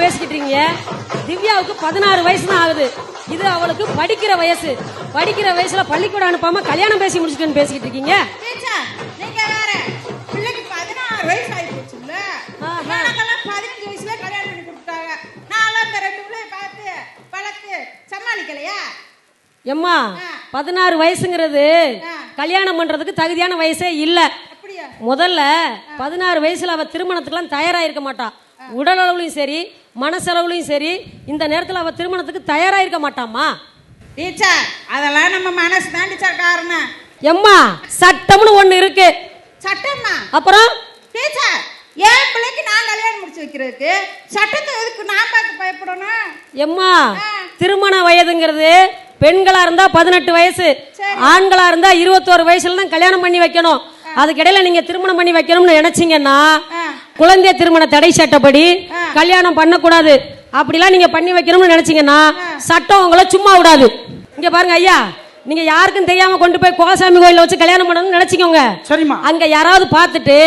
பேசிக்கிட்டு இருக்கீங்க திவ்யாவுக்கு பதினாறு வயசு தான் ஆகுது. இது அவளுக்கு படிக்கிற வயசு. படிக்கிற வயசுல பள்ளிக்கூடம் அனுப்பாம கல்யாணம் பேசி முடிச்சுட்டுன்னு பேசிக்கிட்டு இருக்கீங்க. எம்மா பதினாறு வயசுங்கிறது. கல்யாணம் பண்றதுக்கு தகுதியான வயசே இல்ல. முதல்ல பதினாறு வயசுல அவ திருமணத்துக்குலாம் தயாரா இருக்க மாட்டா. உடல் அளவுலையும் சரி மனசளவுலையும் சரி இந்த நேரத்துல அவ திருமணத்துக்கு தயாரா இருக்க மாட்டாமா டீச்சர் அதெல்லாம் நம்ம மனசு தான் டீச்சர் காரணம். எம்மா சட்டம்னு ஒண்ணு இருக்கு. சட்டம்மா? அப்புறம்? டீச்சர் என் பிள்ளைக்கு நான் கல்யாணம் முடிச்சு வைக்கிறதுக்கு? சட்டத்தை எதுக்கு நான் பார்த்து பயப்படணும்? எம்மா திருமண வயதுங்கிறது பெண்களா இருந்தா பதினெட்டு வயசு ஆண்களா இருந்தா இருபத்தோரு வயசுல தான் கல்யாணம் பண்ணி வைக்கணும். அதுக்கிடையில நீங்க திருமணம் பண்ணி வைக்கணும்னு நினைச்சீங்கன்னா. குழந்தை திருமண தடை சட்டப்படி கல்யாணம் பண்ணக்கூடாது. அப்படிலாம் நீங்க பண்ணி வைக்கணும்னு நினைச்சீங்கன்னா சட்டம் உங்களை சும்மா விடாது. இங்க பாருங்க ஐயா நீங்க யாருக்கும் தெரியாம கொண்டு போய் கோசாமி கோயில்ல வச்சு கல்யாணம் பண்ணணும்னு நினைச்சுக்கோங்க. சரிம்மா. அங்க யாராவது பார்த்துட்டு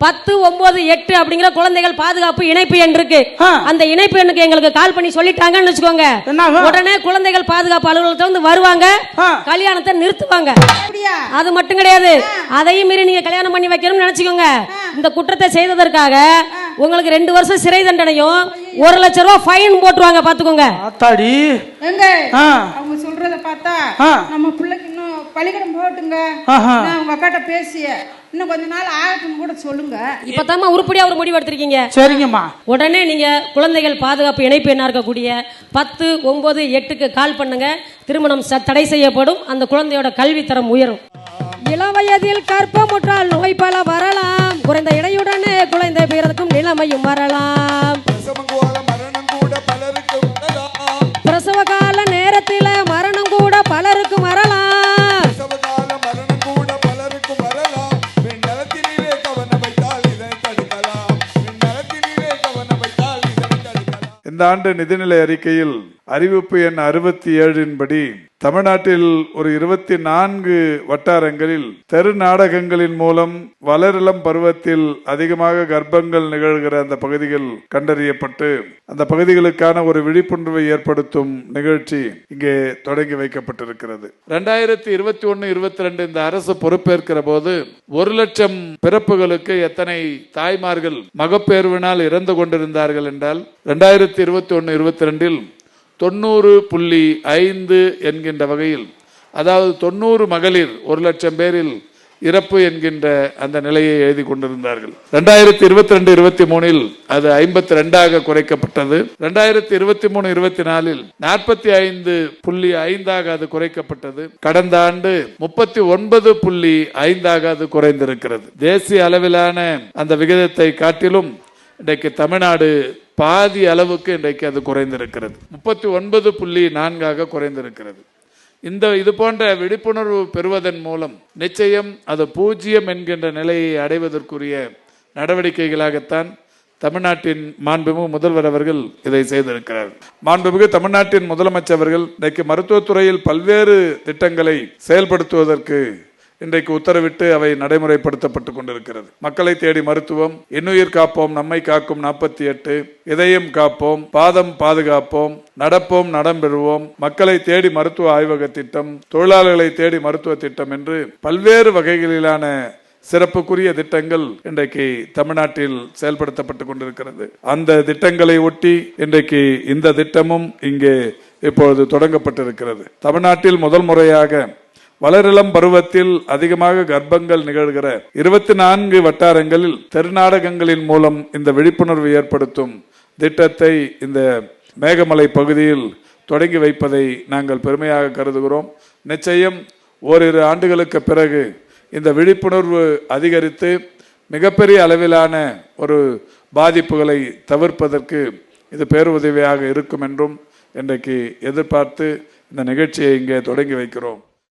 பத்து ஒன்பது எட்டு அப்படிங்கிற குழந்தைகள் பாதுகாப்பு இணைப்பு எண் இருக்கு. ஆ. அந்த இணைப்பு எண்ணுக்கு எங்களுக்கு கால் பண்ணி சொல்லிட்டாங்கன்னு வச்சுக்கோங்க? உடனே குழந்தைகள் பாதுகாப்பு அலுவலகத்துல வந்து வருவாங்க. கல்யாணத்தை நிறுத்துவாங்க. அது மட்டும் கிடையாது. அதையும் மீறி நீங்க கல்யாணம் பண்ணி வைக்கணும்னு நினைச்சுக்கோங்க. இந்த குற்றத்தை செய்ததற்காக உங்களுக்கு ரெண்டு வருஷம் சிறை தண்டனையும் ஒரு லட்சம் ரூபாய் ஃபைன் போட்டுருவாங்க பாத்துக்கோங்க. அவங்க சொல்றத பார்த்தா. நம்ம பிள்ளைக்கு பள்ளிக்கூடம் போட்டுங்க. நான் உங்க அக்காட்ட பேசிய. இன்னும் கொஞ்ச நாள் ஆகட்டும் கூட சொல்லுங்க. இப்பதாம்மா உருப்படியா ஒரு முடிவு எடுத்திருக்கீங்க. சரிங்கம்மா. உடனே நீங்க குழந்தைகள் பாதுகாப்பு இணைப்பு எண்ணா இருக்கக்கூடிய பத்து ஒன்பது எட்டுக்கு கால் பண்ணுங்க. திருமணம் ச- தடை செய்யப்படும். அந்த குழந்தையோட கல்வி தரம் உயரும். இளவயதில் கற்பமுற்றால் நோய் பல வரலாம். குறைந்த இடையுடனே குழந்தை பிறக்கும் நிலைமையும் வரலாம். பிரசவங்கோல மரணம் கூட பலருக்கு உண்டதாம் பிரசவ கால நேரத்தில் மரணம் கூட பலருக்கு வரலாம். இந்த ஆண்டு நிதிநிலை அறிக்கையில் அறிவிப்பு எண் அறுபத்தி ஏழின்படி தமிழ்நாட்டில் ஒரு இருபத்தி நான்கு வட்டாரங்களில் தெரு நாடகங்களின் மூலம் வளரிளம் பருவத்தில் அதிகமாக கர்ப்பங்கள் நிகழ்கிற அந்த பகுதிகள் கண்டறியப்பட்டு அந்த பகுதிகளுக்கான ஒரு விழிப்புணர்வை ஏற்படுத்தும் நிகழ்ச்சி இங்கே தொடங்கி வைக்கப்பட்டிருக்கிறது. ரெண்டாயிரத்தி இருபத்தி ஒன்னு இருபத்தி ரெண்டு இந்த அரசு பொறுப்பேற்கிற போது ஒரு லட்சம் பிறப்புகளுக்கு எத்தனை தாய்மார்கள் மகப்பேர்வினால் இறந்து கொண்டிருந்தார்கள் என்றால் ரெண்டாயிரத்தி இருபத்தி ஒன்னு இருபத்தி ரெண்டில் தொண்ணூறு புள்ளி ஐந்து என்கின்ற வகையில் அதாவது தொண்ணூறு மகளிர் ஒரு லட்சம் பேரில் இறப்பு என்கின்ற அந்த நிலையை எழுதி கொண்டிருந்தார்கள். ரெண்டாயிரத்தி இருபத்தி ரெண்டு இருபத்தி மூணில் அது ஐம்பத்தி ரெண்டாக குறைக்கப்பட்டது. ரெண்டாயிரத்தி இருபத்தி மூணு இருபத்தி நாலில் நாற்பத்தி ஐந்து புள்ளி ஐந்தாக அது குறைக்கப்பட்டது. கடந்த ஆண்டு முப்பத்தி ஒன்பது புள்ளி ஐந்தாக அது குறைந்திருக்கிறது. தேசிய அளவிலான அந்த விகிதத்தை காட்டிலும் இன்றைக்கு தமிழ்நாடு பாதி அளவுக்கு இன்றைக்கு அது குறைந்திருக்கிறது. முப்பத்தி ஒன்பது புள்ளி நான்காக குறைந்திருக்கிறது. இந்த இது போன்ற விழிப்புணர்வு பெறுவதன் மூலம் நிச்சயம் அது பூஜ்ஜியம் என்கின்ற நிலையை அடைவதற்குரிய நடவடிக்கைகளாகத்தான் தமிழ்நாட்டின் மாண்புமிகு முதல்வர் அவர்கள் இதை செய்திருக்கிறார். மாண்புமிகு தமிழ்நாட்டின் முதலமைச்சர் அவர்கள் இன்றைக்கு மருத்துவத்துறையில் பல்வேறு திட்டங்களை செயல்படுத்துவதற்கு இன்றைக்கு உத்தரவிட்டு அவை நடைமுறைப்படுத்தப்பட்டு கொண்டிருக்கிறது. மக்களை தேடி மருத்துவம் இன்னுயிர் காப்போம் நம்மை காக்கும் நாற்பத்தி எட்டு இதயம் காப்போம் பாதம் பாதுகாப்போம் நடப்போம் நடம் பெறுவோம் மக்களை தேடி மருத்துவ ஆய்வக திட்டம் தொழிலாளர்களை தேடி மருத்துவ திட்டம் என்று பல்வேறு வகைகளிலான சிறப்புக்குரிய திட்டங்கள் இன்றைக்கு தமிழ்நாட்டில் செயல்படுத்தப்பட்டு கொண்டிருக்கிறது. அந்த திட்டங்களை ஒட்டி இன்றைக்கு இந்த திட்டமும் இங்கே இப்பொழுது தொடங்கப்பட்டிருக்கிறது. தமிழ்நாட்டில் முதல் முறையாக வளரிளம் பருவத்தில் அதிகமாக கர்ப்பங்கள் நிகழ்கிற இருபத்தி நான்கு வட்டாரங்களில் தெருநாடகங்களின் மூலம் இந்த விழிப்புணர்வு ஏற்படுத்தும் திட்டத்தை இந்த மேகமலை பகுதியில் தொடங்கி வைப்பதை நாங்கள் பெருமையாக கருதுகிறோம். நிச்சயம் ஓரிரு ஆண்டுகளுக்கு பிறகு இந்த விழிப்புணர்வு அதிகரித்து மிகப்பெரிய அளவிலான ஒரு பாதிப்புகளை தவிர்ப்பதற்கு இது பேருதவியாக இருக்கும் என்றும் இன்றைக்கு எதிர்பார்த்து இந்த நிகழ்ச்சியை இங்கே தொடங்கி வைக்கிறோம்.